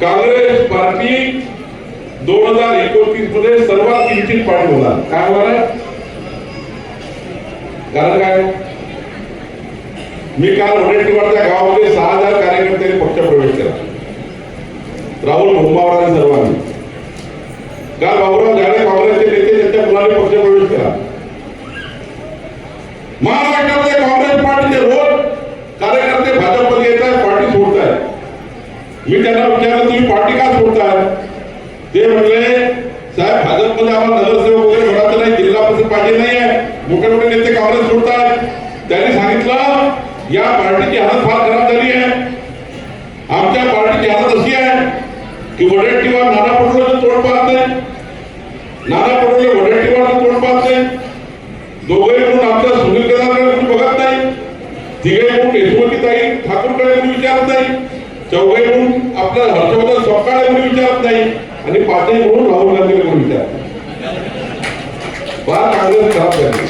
Congress party दोन हजार एकोणतीसमध्ये सर्वात किंचित पार्टी होणार. काय होणार कारण काय मी काल वडेट्टीवाडच्या गावामध्ये सहा हजार कार्यकर्त्यांनी पक्ष प्रवेश केला. राहुल भोंबावरांनी सर्वांनी. काल भाऊराव झाडे काँग्रेसचे नेते त्यांच्या मुलांनी पक्ष प्रवेश केला. महाराष्ट्रामध्ये काँग्रेस पार्टीचे रोज मी त्यांना विचारलं तुम्ही पार्टी का सोडताय? ते म्हणले साहेब भाजपमध्ये आम्हाला नगरसेवक वगैरे भरायचं नाही जिल्हा परिषद पाहिजे नाही आहे मोठे मोठे नेते काँग्रेस सोडतायत. त्यांनी सांगितलं या पार्टीची हालत फार खराब झाली आहे. आमच्या पार्टीची हालत अशी आहे की वडेट्टीवार नाना पटोलेचं तोंड पाहत नाही. नाना पटोले वडेट्टीवारचं तोंड पाहत नाही. दोघे म्हणून आमच्या सुनील केदारकडे कोणी बघत नाही. तिघे म्हणून यशवंतीताई ठाकूरकडे कोणी विचारत नाही. चौघे म्हणून आपला हर्षवर्धन सपकाळे कोणी विचारत नाही आणि पाचही म्हणून राहुल गांधी कोणी विचारत फार काँग्रेस खराब झाली.